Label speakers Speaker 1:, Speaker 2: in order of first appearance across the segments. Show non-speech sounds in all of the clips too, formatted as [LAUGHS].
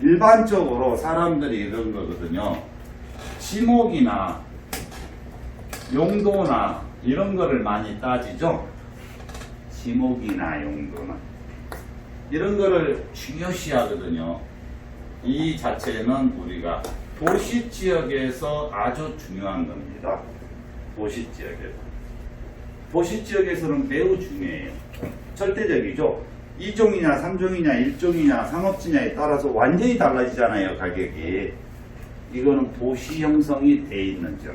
Speaker 1: 일반적으로 사람들이 이런 거거든요. 지목이나 용도나 이런 거를 많이 따지죠. 지목이나 용도나 이런 거를 중요시 하거든요. 이 자체는 우리가 도시 지역에서 아주 중요한 겁니다. 도시 지역에서. 도시 지역에서는 매우 중요해요. 절대적이죠. 2종이냐, 3종이냐, 1종이냐, 상업지냐에 따라서 완전히 달라지잖아요, 가격이. 이거는 도시 형성이 돼 있는 지역.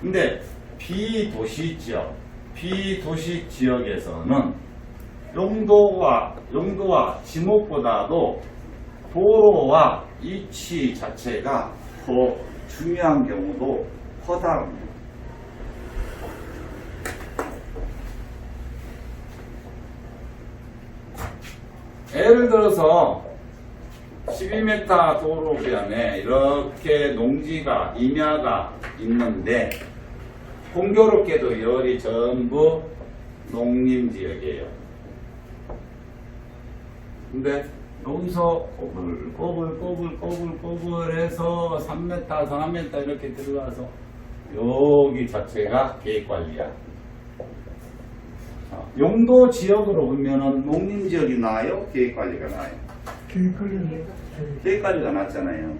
Speaker 1: 근데 비도시 지역, 비도시 지역에서는 용도와, 용도와 지목보다도 도로와 위치 자체가 더 중요한 경우도 허다합니다. 예를 들어서 12m 도로변에 이렇게 농지가 임야가 있는데 공교롭게도 열이 전부 농림지역이에요. 근데 여기서 꼬불 꼬불 꼬불 꼬불 꼬불 해서 3m, 4m 이렇게 들어가서 여기 자체가 계획관리야. 자, 용도 지역으로 보면은 농림 지역이 나아요? 계획 관리가 나아요?
Speaker 2: 계획 관리는
Speaker 1: 계획관리가 낫잖아요.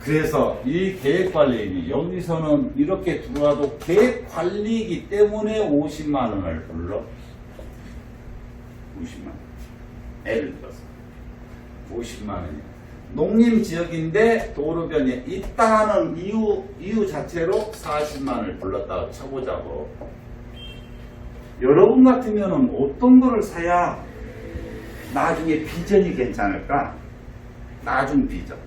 Speaker 1: 그래서 이 계획 관리인이 여기서는 이렇게 들어와도 계획 관리이기 때문에 50만 원을 불러. 50만 원. 예를 들어서 50만 원이야. 농림 지역인데 도로변에 있다는 이유, 이유 자체로 40만 원을 불렀다고 쳐보자고. 여러분 같으면 어떤 거를 사야 나중에 비전이 괜찮을까? 나중 비전.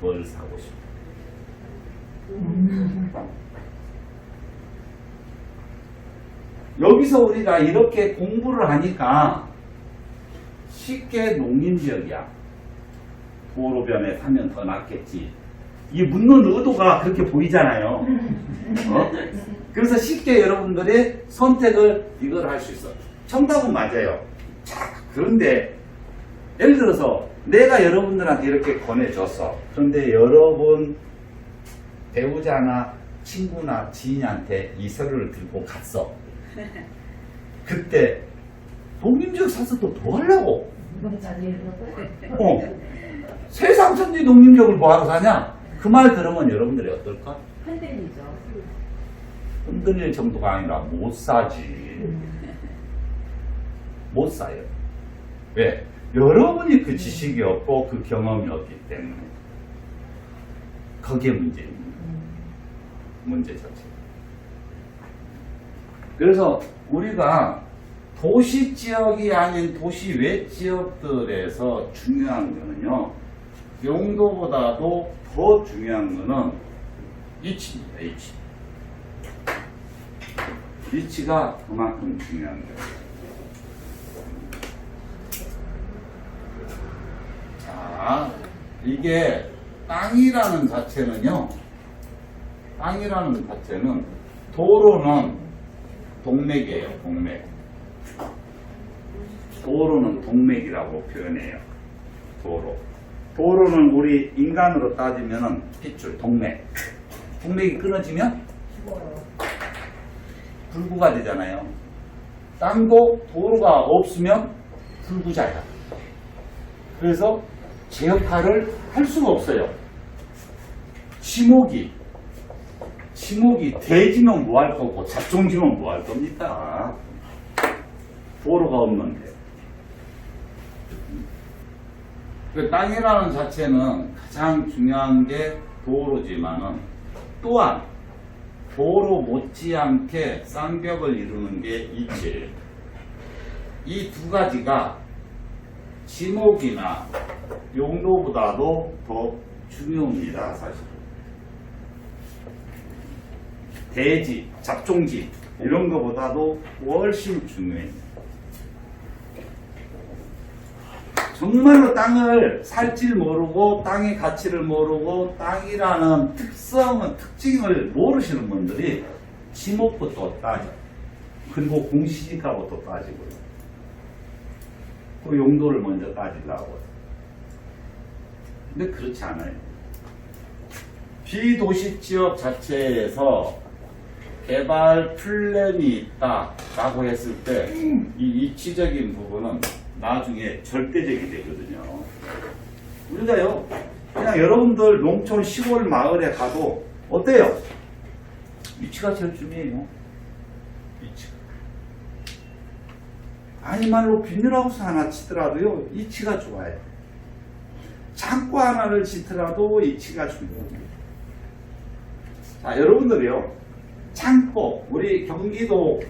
Speaker 1: 뭘 사고 싶어? 여기서 우리가 이렇게 공부를 하니까 쉽게 농림지역이야. 도로변에 사면 더 낫겠지. 이 묻는 의도가 그렇게 보이잖아요. 어? 그래서 쉽게 여러분들이 선택을 이걸 할 수 있어. 정답은 맞아요. 자, 그런데 예를 들어서 내가 여러분들한테 이렇게 권해줬어. 그런데 여러분 배우자나 친구나 지인한테 이 서류를 들고 갔어. [LAUGHS] 그때 농림지역 사서 또뭐 하려고? 어. 세상 천지 농림지역을 뭐하러 사냐? 그 말 들으면 여러분들이 어떨까?
Speaker 3: 흔들리죠.
Speaker 1: 흔들릴 정도가 아니라 못 사지. 못 사요. 왜? 여러분이 그 지식이 없고 그 경험이 없기 때문에. 거기에 문제입니다. 문제 자체. 그래서 우리가 도시 지역이 아닌 도시 외 지역들에서 중요한 거는요, 용도보다도 더 중요한 거는 위치입니다, 위치. 위치가 그만큼 중요한 거예요. 자, 이게 땅이라는 자체는요, 땅이라는 자체는 도로는 동맥이에요, 동맥. 도로는 동맥이라고 표현해요. 도로. 도로는 우리 인간으로 따지면은 핏줄, 동맥. 동맥이 끊어지면 불구가 되잖아요. 땅도 도로가 없으면 불구자야. 그래서 제 역할을 할 수가 없어요. 지목이 지목이 대지면 뭐 할 거고 잡종지면 뭐 할 겁니까? 도로가 없는데. 그 땅이라는 자체는 가장 중요한 게 도로지만은 또한 도로 못지않게 쌍벽을 이루는 게 이치예요. 이두 가지가 지목이나 용도보다도 더 중요합니다, 사실. 대지, 잡종지 이런 것보다도 훨씬 중요해요. 정말로 땅을 살줄 모르고 땅의 가치를 모르고 땅이라는 특성은 특징을 모르시는 분들이 지목부터 따져. 그리고 공시지가부터 따지고요. 그 용도를 먼저 따지려고. 근데 그렇지 않아요. 비도시 지역 자체에서 개발 플랜이 있다라고 했을 때이 이치적인 부분은 나중에 절대적이 되거든요. 우리가요, 그냥 여러분들 농촌 시골 마을에 가도 어때요? 위치가 중요해요. 위치가. 아니 말로 비닐하우스 하나 치더라도요, 위치가 좋아요. 창고 하나를 짓더라도 위치가 중요해요. 자, 여러분들이요, 창고, 우리 경기도,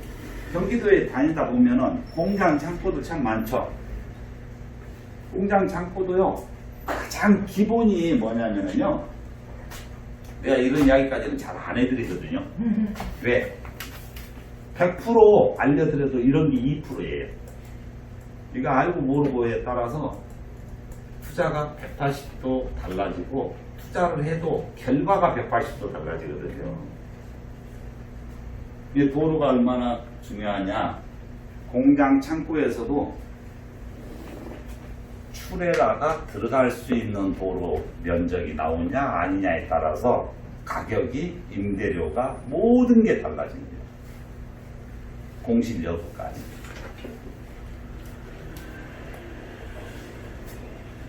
Speaker 1: 경기도에 다니다 보면은 공장 창고도 참 많죠. 공장 창고도요, 가장 기본이 뭐냐면요, 내가 이런 이야기까지는 잘 안 해드리거든요. 왜? 100% 알려드려도 이런 게 2%예요. 이거 알고 모르고에 따라서 투자가 180도 달라지고 투자를 해도 결과가 180도 달라지거든요. 이 도로가 얼마나 중요하냐? 공장 창고에서도 출애라가 들어갈 수 있는 도로 면적이 나오냐 아니냐에 따라서 가격이 임대료가 모든 게 달라집니다. 공실 여부까지.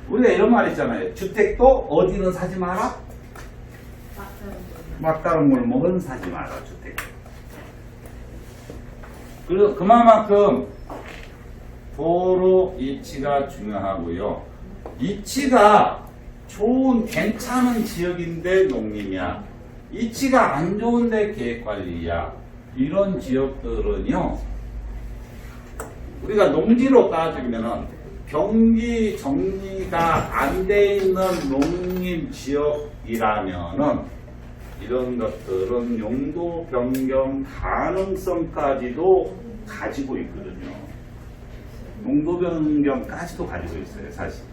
Speaker 1: 우리가 이런 말 있잖아요. 주택도 어디는 사지 마라? 막다른 골목은 사지 마라, 주택. 그리고 그만큼 도로 위치가 중요하고요. 위치가 좋은 괜찮은 지역인데 농림이야. 위치가 안 좋은데 계획관리야. 이런 지역들은요. 우리가 농지로 따지면은 경기 정리가 안 돼 있는 농림 지역이라면은 이런 것들은 용도 변경 가능성까지도 가지고 있거든요. 용도 변경까지도 가지고 있어요, 사실.